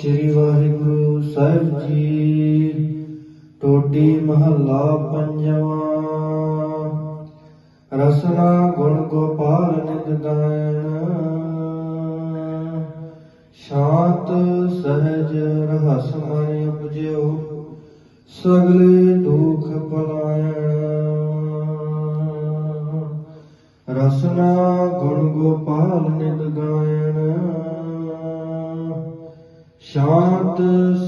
ਸ੍ਰੀ ਵਾਹਿਗੁਰੂ ਸਾਹਿਬ ਜੀ। ਟੋਡੀ ਮਹੱਲਾ ਪੰਜਵਾਂ। ਰਸਨਾ ਗੁਣ ਗੋਪਾਲ ਨਿਤ ਗਾਇਣ। ਸ਼ਾਂਤ ਸਹਿਜ ਰਹਸ ਮਨ ਉਪਜਿਓ, ਸਗਲੇ ਦੁਖ ਪਲਾਇਣ। ਰਸਨਾ ਗੁਣ ਗੋਪਾਲ ਸ਼ਾਂਤ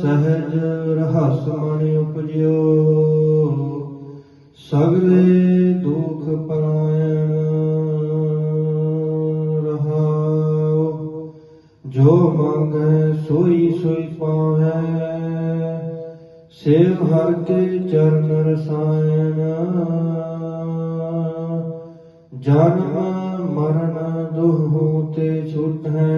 ਸਹਿਜ ਰਹਸ ਮਨ ਉਪਜਿਓ। ਸਗਲੇ ਦੁਖ ਪਰਾਇਣ ਰਹਾਉ ਜੋ ਮੰਗੈ ਸੋਈ ਸੋਈ ਪਾਵੈ। ਸੇਵ ਹਰ ਕੇ ਚਰਨ ਰਸਾਇਣ। ਜਨਮ ਮਰਨ ਦੁਹੂ ਤੇ ਛੁਟੈ।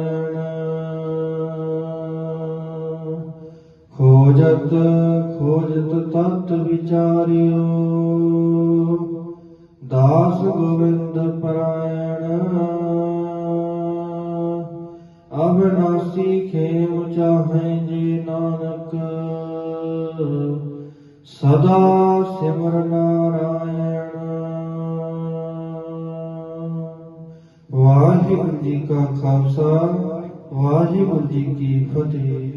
ਖੋਜਤ ਖੋਜਤ ਤਤ ਵਿਚਾਰਿਓ। ਦਾਸ ਗੋਵਿੰਦ ਪਰਾਇਣ। ਅਬਨਾਸੀ ਖੇਮ ਚਾਹੇ ਜੀ ਨਾਨਕ। ਸਦਾ ਸਿਮਰ ਨਾਰਾਇਣ। ਵਾਹਿਗੁਰੂ ਜੀ ਕਾ ਖਾਲਸਾ, ਵਾਹਿਗੁਰੂ ਜੀ ਕੀ ਫਤਿਹ।